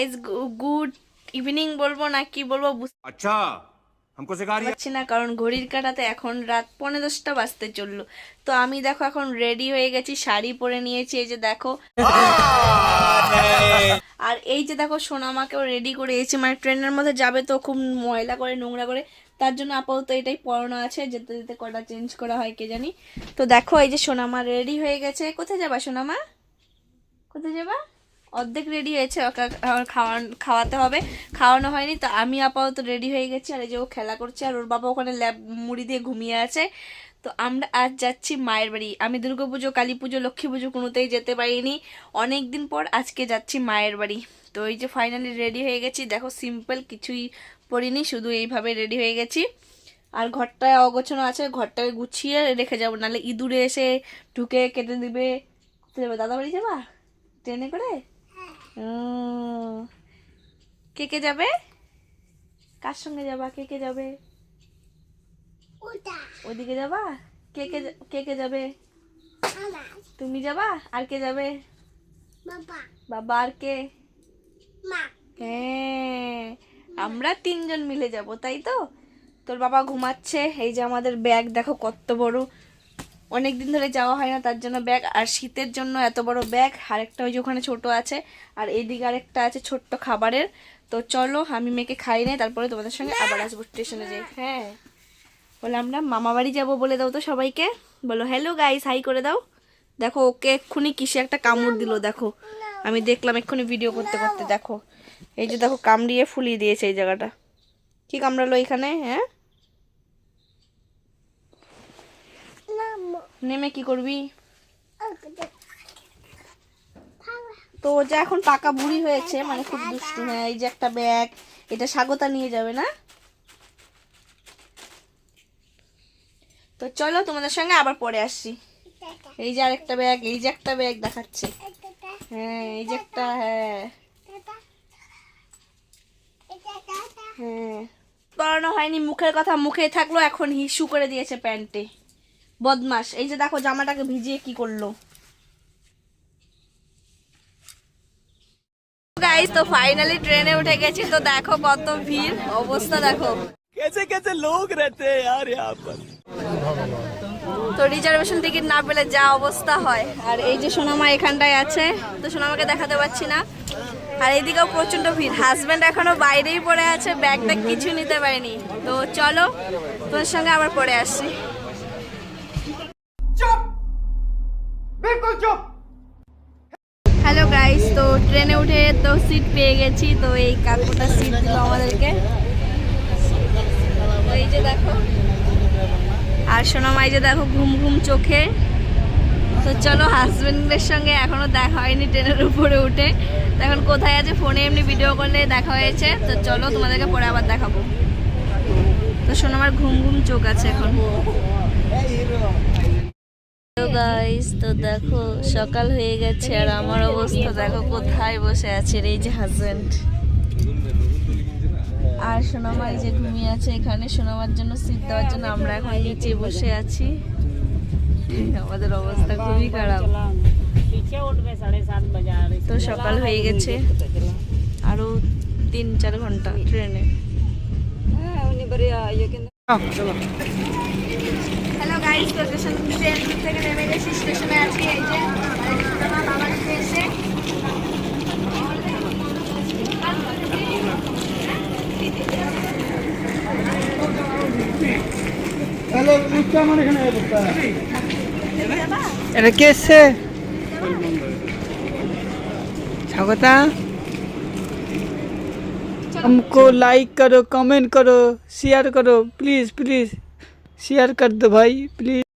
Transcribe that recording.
Guys good evening বলব না কি বলব আচ্ছা হামকো সিখা রিয়া না কারণ ঘড়ির কাটাতে এখন রাত পৌনে দশটা বাজতে চলল। তো আমি দেখো এখন রেডি হয়ে গেছি শাড়ি পরে নিয়েছি এই যে দেখো। আর এই যে দেখো সোনামাকেও রেডি করে এসেছি মানে ট্রেনের মধ্যে যাবে তো খুব ময়লা করে নোংরা করে। তার জন্য আপাতত এটাই পড়ানো আছে যেতে যেতে কটা চেঞ্জ করা হয় কে জানি। তো দেখো এই যে সোনামা রেডি হয়ে গেছে। কোথায় যাবা সোনামা কোথায় যাবা? অর্ধেক রেডি হয়েছে, ওকে খাওয়ান, খাওয়াতে হবে। খাওয়ানো হয়নি, তো আমি আপাতত রেডি হয়ে গেছি, আর এই যে ও খেলা করছে, আর ওর বাবা ওখানে ল্যাব, মুড়ি দিয়ে ঘুমিয়ে আছে। তো আমরা আজ যাচ্ছি মায়ের বাড়ি। আমি দুর্গাপুজো, কালী পুজো, লক্ষ্মী পুজো কোনোতেই যেতে পারিনি। অনেক দিন পর আজকে যাচ্ছি মায়ের বাড়ি। তো এই যে ফাইনালি রেডি হয়ে গেছি, দেখো সিম্পল কিছুই পরিনি শুধু এইভাবে রেডি হয়ে গেছি। আর ঘরটায় অগোছানো আছে, ঘরটাকে গুছিয়ে রেখে যাব, নাহলে ইঁদুরে এসে ঢুকে কেটে দিবে। দাদা বাড়ি যাবা? ট্রেনে করে? উম, কে কে যাবে? কার সঙ্গে যাবা? কে কে যাবে? ওদিকে যাবা? কে কে কে কে যাবে? তুমি যাবা? আর কে যাবে? বাবা। আর কে? হ্যাঁ। আমরা তিনজন মিলে যাব তাই তো? তোর বাবা ঘুমাচ্ছে এই যে আমাদের ব্যাগ দেখো কত বড়। অনেক দিন ধরে যাওয়া হয় না, তার জন্য ব্যাগ আর শীতের জন্য এত বড় ব্যাগ আরেকটা ওই যে ওখানে ছোটো আছে, আর এইদিকে আরেকটা আছে ছোট্ট খাবারের। তো চলো, আমি মেয়েকে খাই নাই তারপরে তোমাদের সঙ্গে আবার আসব স্টেশনে যাই হ্যাঁ। বলে আমরা মামা বাড়ি যাব বলে দাও তো সবাইকে। বলো হ্যালো গাইস হাই করে দাও। দেখো, ওকে এক্ষুনি কিসে একটা কামড় দিল, দেখো। আমি দেখলাম এক্ষুনি ভিডিও করতে করতে, দেখো। এই যে দেখো, কামড়িয়ে ফুলিয়ে দিয়েছে এই জায়গাটা। কি কামড়ালো এখানে হ্যাঁ? নেমে কি করবি? তো ও যা এখন পাকা বুড়ি হয়েছে মানে খুব দুষ্টু। হ্যাঁ এই যে একটা ব্যাগ এটা স্বাগতা নিয়ে যাবে না? তো চলো তোমাদের সঙ্গে আবার পরে আসছি। এই যে আরেকটা ব্যাগ এই যে একটা ব্যাগ দেখাচ্ছে। হ্যাঁ এই যে একটা হ্যাঁ। হ্যাঁ। পরানো হয়নি মুখের কথা মুখে থাকল এখন হিসু করে দিয়েছে প্যান্টে। বদমাস এই যে দেখো জামাটাকে ভিজিয়ে কি করল। গাইস তো ফাইনালি ট্রেনে উঠে গেছি তো দেখো কত ভিড়। অবস্থা দেখো। কেসে কেসে লোক রেতে আর তো রিজার্ভেশন টিকিট না পেলে যা অবস্থা হয়। আর এই যে সোনামা এখানটায় আছে তো সোনামাকে দেখাতে পাচ্ছি না। আর এইদিকেও প্রচণ্ড ভিড়। হাজবেন্ড এখনও বাইরেই পড়ে আছে ব্যাগটা কিছু নিতে পারেনি। তো চলো তোর সঙ্গে আবার পরে আসছি। হ্যালো গাইস তো ট্রেনে উঠে তো সিট পেয়ে গেছি তো এই কাকুটা সিট দিল আমাদেরকে। এই যে দেখো আর সোনামাই যে দেখো ঘুম ঘুম চোখে। তো চলো হাজবেন্ডের সঙ্গে এখনও দেখা হয়নি ট্রেনের উপরে উঠে। তো এখন কোথায় আছে ফোনে এমনি ভিডিও করলে দেখা হয়েছে তো চলো তোমাদেরকে পরে আবার দেখাবো। তো সোনামার ঘুম ঘুম চোখ আছে এখন। গাইস তো দেখো সকাল হয়ে গেছে আর আমার অবস্থা দেখো কোথায় বসে আছে রে যে হাজবেন্ড আর সোনামা এই যে ঘুমিয়ে আছে এখানে সোনামার জন্য সিট দেওয়ার জন্য আমরা এখন নিচে বসে আছি। আমাদের অবস্থা খুবই খারাপ। তো সকাল হয়ে গেছে আরও তিন চার ঘণ্টা ট্রেনে। হ্যাঁ গাইস তো স্টেশন ট্রেন থেকে নেমে গেছি স্টেশনে আছি এই যে আর সোনামা বাবার কাছে এসে এটা কে এসছে স্বাগতা हमको लाइक करो कमेंट करो शेयर करो प्लीज़ प्लीज़ শেয়ার কর দো ভাই প্লিজ